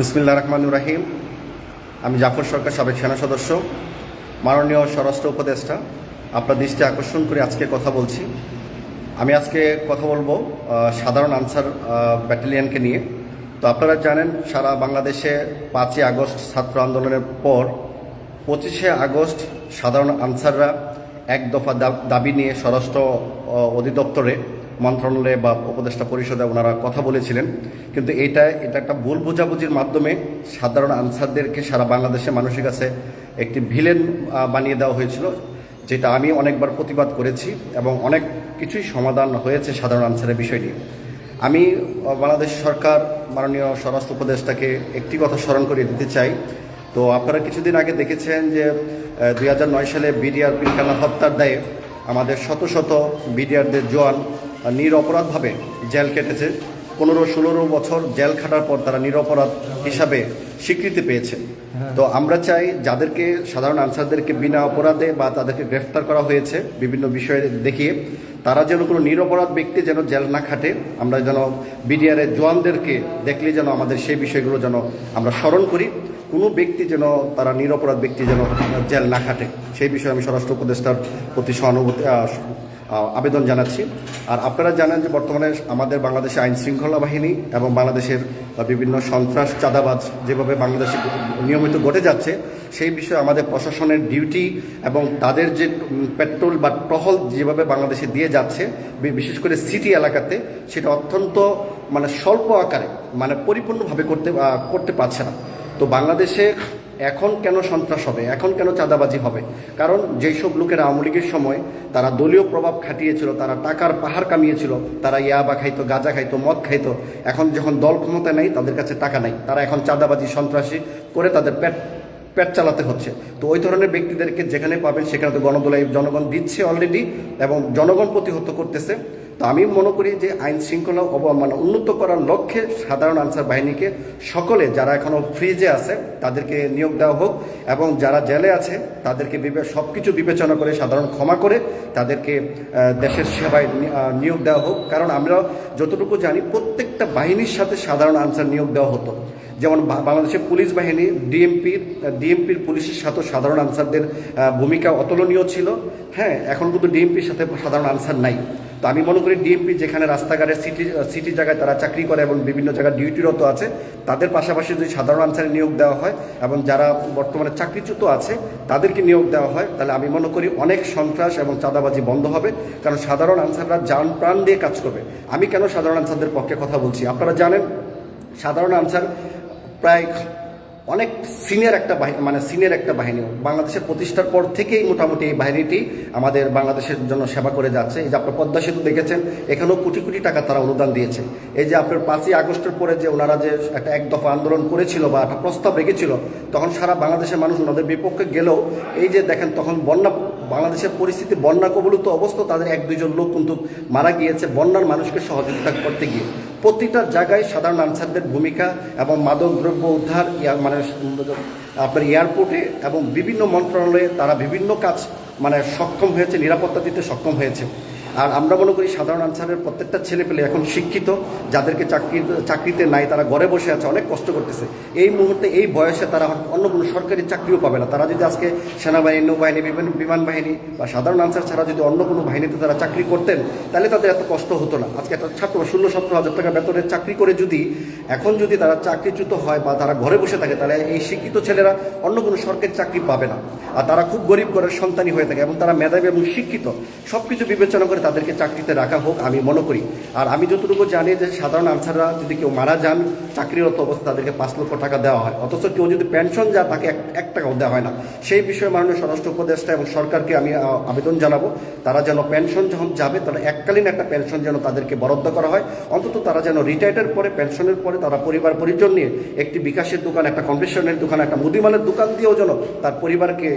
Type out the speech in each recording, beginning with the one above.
বিসমিল্লা রহমান রাহিম। আমি জাফর সরকার, সাবেক সেনা সদস্য, মাননীয় স্বরাষ্ট্র উপদেষ্টা। আপনার দৃষ্টি আকর্ষণ করে আজকে কথা বলছি। আমি আজকে কথা বলব সাধারণ আনসার ব্যাটালিয়ানকে নিয়ে। তো আপনারা জানেন, সারা বাংলাদেশে পাঁচই আগস্ট ছাত্র আন্দোলনের পর পঁচিশে আগস্ট সাধারণ আনসাররা এক দফা দাবি নিয়ে স্বরাষ্ট্র অধিদপ্তরে মন্ত্রণালয়ে বা উপদেষ্টা পরিষদে ওনারা কথা বলেছিলেন। কিন্তু এটা এটা একটা ভুল বোঝাবুঝির মাধ্যমে সাধারণ আনসারদেরকে সারা বাংলাদেশের মানুষের কাছে একটি ভিলেন বানিয়ে দেওয়া হয়েছিল, যেটা আমি অনেকবার প্রতিবাদ করেছি এবং অনেক কিছুই সমাধান হয়েছে সাধারণ আনসারের বিষয় নিয়ে। আমি বাংলাদেশ সরকার মাননীয় স্বরাষ্ট্র উপদেষ্টাকে একটি কথা স্মরণ করিয়ে দিতে চাই। তো আপনারা কিছুদিন আগে দেখেছেন যে দু হাজার নয় সালে বিডিআর পিলখানা হত্যার দায়ে আমাদের শত শত বিডিআরদের জোয়ান নিরপরাধভাবে জেল কেটেছে। পনেরো ষোলো বছর জেল খাটার পর তারা নিরপরাধ হিসাবে স্বীকৃতি পেয়েছে। তো আমরা চাই যাদেরকে সাধারণ আনসারদেরকে বিনা অপরাধে বা তাদেরকে গ্রেফতার করা হয়েছে বিভিন্ন বিষয়ে দেখিয়ে তারা যেন কোনো নিরপরাধ ব্যক্তি যেন জেল না খাটে আমরা যেন বিডিআরের জওয়ানদেরকে দেখলে যেন আমাদের সেই বিষয়গুলো যেন আমরা স্মরণ করি। কোনো ব্যক্তি যেন তারা নিরপরাধ ব্যক্তি যেন জেল না খাটে। সেই বিষয়ে আমি স্বরাষ্ট্র উপদেষ্টার প্রতি সহানুভূতি আবেদন জানাচ্ছি। আর আপনারা জানেন যে বর্তমানে আমাদের বাংলাদেশে আইন শৃঙ্খলা বাহিনী এবং বাংলাদেশের বিভিন্ন সন্ত্রাস, চাঁদাবাজ যেভাবে বাংলাদেশে নিয়মিত ঘটে যাচ্ছে, সেই বিষয়ে আমাদের প্রশাসনের ডিউটি এবং তাদের যে পেট্রোল বা টহল যেভাবে বাংলাদেশে দিয়ে যাচ্ছে বিশেষ করে সিটি এলাকাতে, সেটা অত্যন্ত মানে স্বল্প আকারে মানে পরিপূর্ণভাবে করতে করতে পারছে না। তো বাংলাদেশে এখন কেন সন্ত্রাস হবে? এখন কেন চাঁদাবাজি হবে? কারণ যেই সব লোকেরা আওয়ামী লীগের সময় তারা দলীয় প্রভাব খাটিয়েছিল, তারা টাকার পাহাড় কামিয়েছিল, তারা ইয়াবা খাইতো, গাঁজা খাইতো, মদ খাইতো, এখন যখন দল ক্ষমতা নেই, তাদের কাছে টাকা নাই। তারা এখন চাঁদাবাজি, সন্ত্রাসী করে তাদের পেট পেট চালাতে হচ্ছে। তো ওই ধরনের ব্যক্তিদেরকে যেখানে পাবেন, সেখানে তো গণদোলাই, জনগণ দিচ্ছে অলরেডি এবং জনগণ প্রতিহত করতেছে। তো আমি মনে করি যে আইন শৃঙ্খলা অব- মানে উন্নত করার লক্ষ্যে সাধারণ আনসার বাহিনীকে সকলে যারা এখনও ফ্রিজে আছে, তাদেরকে নিয়োগ দেওয়া হোক এবং যারা জেলে আছে, তাদেরকে সব কিছু বিবেচনা করে, সাধারণ ক্ষমা করে তাদেরকে দেশের সেবায় নিয়োগ দেওয়া হোক। কারণ আমরা যতটুকু জানি, প্রত্যেকটা বাহিনীর সাথে সাধারণ আনসার নিয়োগ দেওয়া হতো। যেমন বাংলাদেশের পুলিশ বাহিনী ডিএমপির ডিএমপির পুলিশের সাথে সাধারণ আনসারদের ভূমিকা অতুলনীয় ছিল। হ্যাঁ এখন কিন্তু ডিএমপির সাথে সাধারণ আনসার নাই। তো আমি মনে করি ডিএমপি যেখানে রাস্তাঘাটে সিটি সিটি জায়গায় তারা চাকরি করে এবং বিভিন্ন জায়গায় ডিউটিরত আছে, তাদের পাশাপাশি যদি সাধারণ আনসারে নিয়োগ দেওয়া হয় এবং যারা বর্তমানে চাকরিচ্যুত আছে, তাদেরকে নিয়োগ দেওয়া হয়, তাহলে আমি মনে করি অনেক সন্ত্রাস এবং চাঁদাবাজি বন্ধ হবে, কারণ সাধারণ আনসাররা যান প্রাণ দিয়ে কাজ করবে। আমি কেন সাধারণ আনসারদের পক্ষে কথা বলছি? আপনারা জানেন, সাধারণ আনসার প্রায় অনেক সিনিয়র একটা বাহিনী মানে সিনিয়র একটা বাহিনী। বাংলাদেশের প্রতিষ্ঠার পর থেকেই মোটামুটি এই বাহিনীটি আমাদের বাংলাদেশের জন্য সেবা করে যাচ্ছে। এই যে আপনার পদ্মা সেতু দেখেছেন, এখানেও কোটি কোটি টাকা তারা অনুদান দিয়েছে। এই যে আপনার পাঁচই আগস্টের পরে যে ওনারা যে একটা এক দফা আন্দোলন করেছিল বা একটা প্রস্তাব রেখেছিল, তখন সারা বাংলাদেশের মানুষ ওনাদের বিপক্ষে গেলেও এই যে দেখেন তখন বন্যা, বাংলাদেশের পরিস্থিতি বন্যা কবলিত অবস্থা, তাদের এক দুইজন লোক কিন্তু মারা গিয়েছে বন্যার মানুষকে সহযোগিতা করতে গিয়ে। প্রতিটা জায়গায় সাধারণ আনসারদের ভূমিকা এবং মাদক দ্রব্য উদ্ধার মানে আপনার এয়ারপোর্টে এবং বিভিন্ন মন্ত্রণালয়ে তারা বিভিন্ন কাজ মানে সক্ষম হয়েছে, নিরাপত্তা দিতে সক্ষম হয়েছে। আর আমরা মনে করি সাধারণ আনসারের প্রত্যেকটা ছেলে পেলে এখন শিক্ষিত, যাদেরকে চাকরি, চাকরিতে নাই, তারা ঘরে বসে আছে, অনেক কষ্ট করতেছে। এই মুহূর্তে, এই বয়সে তারা অন্য কোনো সরকারি চাকরিও পাবে না। তারা যদি আজকে সেনাবাহিনী, নৌবাহিনী, বিমান বাহিনী বা সাধারণ আনসার ছাড়া যদি অন্য কোনো বাহিনীতে তারা চাকরি করতেন, তাহলে তাদের এত কষ্ট হতো না। আজকে একটা ছাত্র ষোলো, সতেরো হাজার টাকা বেতনের চাকরি করে যদি, এখন যদি তারা চাকরিচ্যুত হয় বা তারা ঘরে বসে থাকে, তাহলে এই শিক্ষিত ছেলেরা অন্য কোনো সরকারি চাকরি পাবে না। আর তারা খুব গরিব ঘরের সন্তানই হয়ে থাকে এবং তারা মেধাবী এবং শিক্ষিত। সব কিছু বিবেচনা করে তাদেরকে চাকরিতে রাখা হোক, আমি মনে করি। আর আমি যতটুকু জানি যে সাধারণ আনসাররা যদি কেউ মারা যান, চাকরিরত অবস্থা তাদেরকে পাঁচ লক্ষ টাকা দেওয়া হয়। অথচ কেউ যদি পেনশন যা তাকে এক টাকাও দেওয়া হয় না। সেই বিষয়ে মাননীয় স্বরাষ্ট্র উপদেষ্টা এবং সরকারকে আমি আবেদন জানাব। তারা যেন পেনশন যখন যাবে, তারা এককালীন একটা পেনশন যেন তাদেরকে বরাদ্দ করা হয়। অন্তত তারা যেন রিটায়ার্ডের পরে, পেনশনের পরে তারা পরিবার, পরিজন নিয়ে একটি বিকাশের দোকান, একটা কনভেনশনের দোকান, একটা মুদিমালের দোকান দিয়েও যেন তার পরিবারকে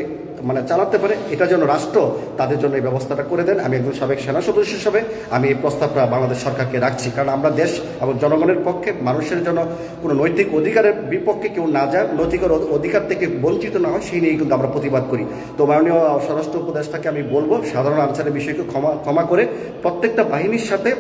মানে চালাতে পারে, এটা যেন রাষ্ট্র তাদের জন্য এই ব্যবস্থাটা করে দেন। আমি একজন সাবেক সেনা সদস্য হিসেবে আমি এই প্রস্তাবটা বাংলাদেশ সরকারকে রাখছি। কারণ আমরা দেশ এবং জনগণের পক্ষে মানুষের জন্য কোনো নৈতিক অধিকারের বিপক্ষে কেউ না যায় নৈতিক অধিকার থেকে বঞ্চিত না হয়, সেই নিয়ে কিন্তু আমরা প্রতিবাদ করি। তো মাননীয় স্বরাষ্ট্র উপদেষ্টাকে আমি বলব, সাধারণ আনসারের বিষয়কে ক্ষমা ক্ষমা করে প্রত্যেকটা বাহিনীর সাথে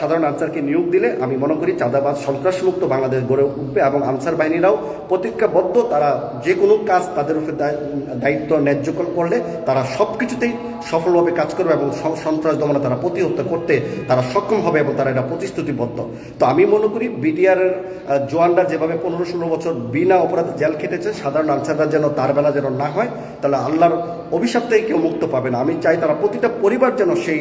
সাধারণ আনসারকে নিয়োগ দিলে আমি মনে করি চাঁদাবাজ, সন্ত্রাসমুক্ত বাংলাদেশ গড়ে উঠবে এবং আনসার বাহিনীরাও প্রতিজ্ঞাবদ্ধ। তারা যে কোনো কাজ তাদের উপরে দায়- দায়িত্ব ন্যায্য করলে তারা সব কিছুতেই সফলভাবে কাজ করবে এবং সন- সন্ত্রাস দমনে তারা প্রতিহত করতে তারা সক্ষম হবে এবং তারা এটা প্রতিশ্রুতিবদ্ধ। তো আমি মনে করি বিডিআর জোয়ানরা যেভাবে পনেরো ষোলো বছর বিনা অপরাধে জেল খেটেছে, সাধারণ আনসাররা যেন তার বেলা যেন না হয়, তাহলে আল্লাহর অভিশাপ থেকে কেউ মুক্ত পাবে না। আমি চাই তারা প্রতিটা পরিবার যেন সেই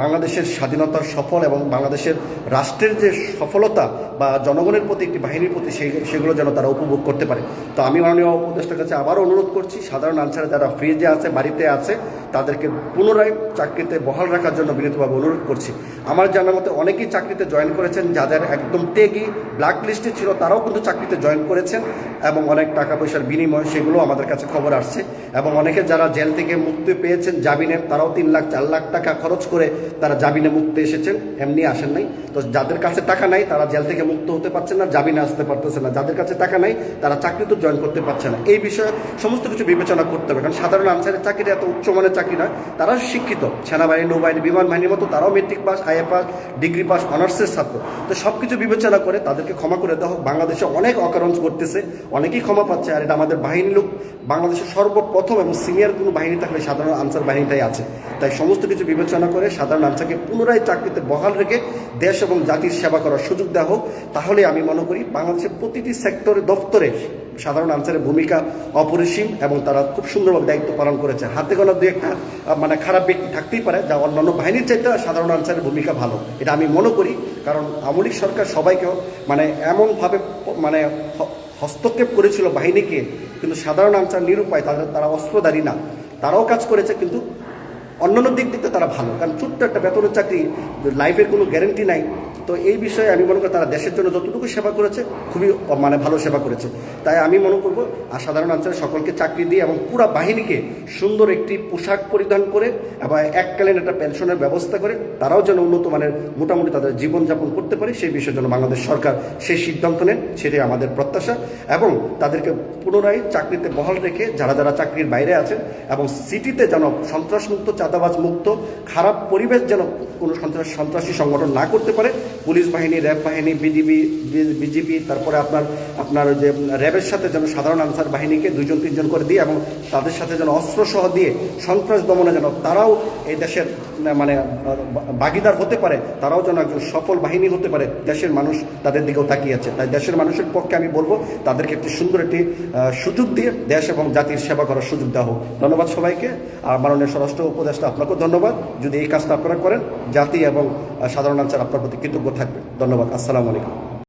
বাংলাদেশের স্বাধীনতার সফল এবং বাংলাদেশের রাষ্ট্রের যে সফলতা বা জনগণের প্রতি একটি বাহিনীর প্রতি সেই সেগুলো যেন তারা উপভোগ করতে পারে। তো আমি মাননীয় উপদেষ্টার কাছে আবারও অনুরোধ করছি, সাধারণ আনসারে যারা ফ্রিজে আছে, বাড়িতে আছে তাদেরকে পুনরায় চাকরিতে বহাল রাখার জন্য বিনীতভাবে অনুরোধ করছি। আমার জানার মতে অনেকেই চাকরিতে জয়েন করেছেন, যাদের একদম টেগি ব্ল্যাক লিস্টে ছিল, তারাও কিন্তু চাকরিতে জয়েন করেছেন এবং অনেক টাকা পয়সার বিনিময় সেগুলো আমাদের কাছে খবর আসছে এবং অনেকে যারা জেল থেকে মুক্তি পেয়েছেন জামিনের তারাও তিন লাখ, চার লাখ টাকা খরচ করে তারা জামিনে মুক্তি এসেছেন, এমনি আসেন নাই। তো যাদের কাছে টাকা নাই, তারা জেল থেকে মুক্ত হতে পারছেন না, জামিনে আসতে পারতেছে না। যাদের কাছে টাকা নাই, তারা চাকরিতে জয়েন করতে পারছে না। এই বিষয়ে সমস্ত কিছু বিবেচনা করতে হবে, কারণ সাধারণ আনসারের চাকরিটা এত উচ্চমানের চাকরি নয়, তারা শিক্ষিত। সেনাবাহিনী, নৌবাহিনী, বিমান বাহিনীর মতো তারাও matric pass IA pass degree pass অনার্সের ছাত্র। তো সব কিছু বিবেচনা করে তাদেরকে ক্ষমা করে দেওয়া হোক। বাংলাদেশে অনেক অকারণ করতেছে অনেকেই ক্ষমা পাচ্ছে। আর এটা আমাদের বাহিনী লোক, বাংলাদেশের সর্বপ্রথম এবং সিনিয়র কোনো বাহিনী থাকলে সাধারণ আনসার বাহিনীটাই আছে। তাই সমস্ত কিছু বিবেচনা করে সাধারণ আনসারকে পুনরায় চাকরিতে বহাল রেখে দেশ এবং জাতির সেবা করার সুযোগ দেওয়া হোক। তাহলে আমি মনে করি বাংলাদেশের প্রতিটি সেক্টরে দপ্তরে সাধারণ আনসারের ভূমিকা অপরিসীম এবং তারা খুব সুন্দরভাবে দায়িত্ব পালন করেছে। হাতে গোনা দু একটা মানে খারাপ ব্যক্তি থাকতেই পারে, যা অন্যান্য বাহিনীর চাইতে সাধারণ আনসারের ভূমিকা ভালো। এটা আমি মনে করি, কারণ আমলিক সরকার সবাইকেও মানে এমনভাবে মানে হস্তক্ষেপ করেছিল বাহিনীকে, কিন্তু সাধারণ আনসার নিরুপায়, তাদের, তারা অস্ত্রধারী না। তারাও কাজ করেছে, কিন্তু অন্যান্য দিক থেকে তারা ভালো। কারণ ছোট্ট একটা বেতনের চাকরি লাইফের কোনো গ্যারেন্টি নাই। তো এই বিষয়ে আমি মনে করি তারা দেশের জন্য যতটুকু সেবা করেছে, খুবই মানে ভালো সেবা করেছে। তাই আমি মনে করব, আর সাধারণ অঞ্চলের সকলকে চাকরি দিয়ে এবং পুরো বাহিনীকে সুন্দর একটি পোশাক পরিধান করে এবং এককালীন একটা পেনশনের ব্যবস্থা করে, তারাও যেন উন্নত মানের মোটামুটি তাদের জীবনযাপন করতে পারে, সেই বিষয়ের জন্য বাংলাদেশ সরকার সেই সিদ্ধান্ত নেন সেটাই আমাদের প্রত্যাশা। এবং তাদেরকে পুনরায় চাকরিতে বহাল রেখে যারা যারা চাকরির বাইরে আছেন এবং সিটিতে যেন সন্ত্রাসমুক্ত চাঁদাবাজ মুক্ত খারাপ পরিবেশ যেন কোনো সন্ত্রাস সন্ত্রাসী সংগঠন না করতে পারে পুলিশ বাহিনী, র্যাব বাহিনী, বিজিবি বিজিবি, তারপরে আপনার আপনার যে র্যাবের সাথে যেন সাধারণ আনসার বাহিনীকে দুজন, তিনজন করে দিয়ে এবং তাদের সাথে যেন অস্ত্র সহ দিয়ে সন্ত্রাস দমনে যেন তারাও এই দেশের মানে ভাগিদার হতে পারে, তারাও যেন একজন সফল বাহিনী হতে পারে, দেশের মানুষ তাদের দিকেও তাকিয়ে আছে। তাই দেশের মানুষের পক্ষে আমি বলব, তাদেরকে একটি সুন্দর একটি সুযোগ দিয়ে দেশ এবং জাতির সেবা করার সুযোগ দেওয়া হোক। ধন্যবাদ সবাইকে। আর মাননীয় স্বরাষ্ট্র উপদেষ্টা, আপনাকেও ধন্যবাদ। যদি এই কাজটা আপনারা করেন, জাতি এবং সাধারণ আনসার আপনার প্রতি কৃতজ্ঞ থাকবে। ধন্যবাদ। আসসালামু আলাইকুম।